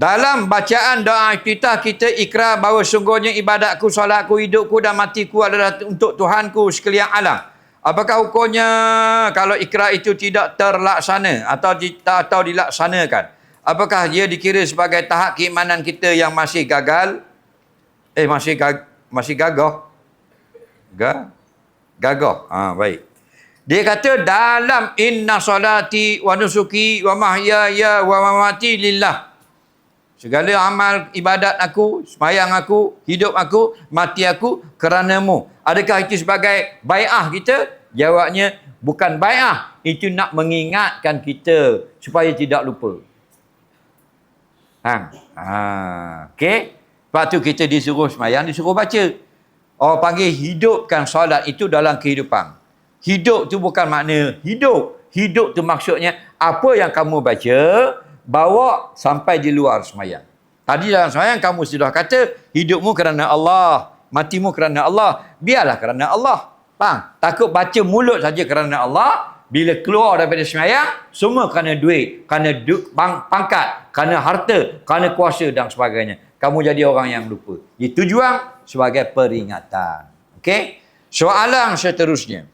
Dalam bacaan doa iftitah kita ikrar bahawa sungguhnya ibadatku, solatku, hidupku dan matiku adalah untuk Tuhanku sekalian alam. Apakah hukumnya kalau ikrar itu tidak terlaksana atau tidak atau dilaksanakan? Apakah dia dikira sebagai tahap keimanan kita yang masih gagal? Eh masih gag masih gagah? Ga gagah. Ha, baik. Dia kata dalam inna salati wa nusuki wa mahyaya wa mamati lillah. Segala amal ibadat aku, semayang aku, hidup aku, mati aku keranamu. Adakah itu sebagai bai'ah kita? Jawabnya bukan bai'ah. Itu nak mengingatkan kita supaya tidak lupa. Ha. Ha. Okey. Sebab tu kita disuruh semayang, disuruh baca. Orang panggil hidupkan solat itu dalam kehidupan. Hidup tu bukan makna hidup. Hidup tu maksudnya apa yang kamu baca, bawa sampai di luar semayang. Tadi dalam semayang kamu sudah kata hidupmu kerana Allah, matimu kerana Allah, biarlah kerana Allah. Faham? Takut baca mulut saja kerana Allah, bila keluar daripada semayang, semua kerana duit, kerana du- bang, pangkat, kerana harta, kerana kuasa dan sebagainya. Kamu jadi orang yang lupa. Itu tujuan sebagai peringatan. Okey? Soalan seterusnya.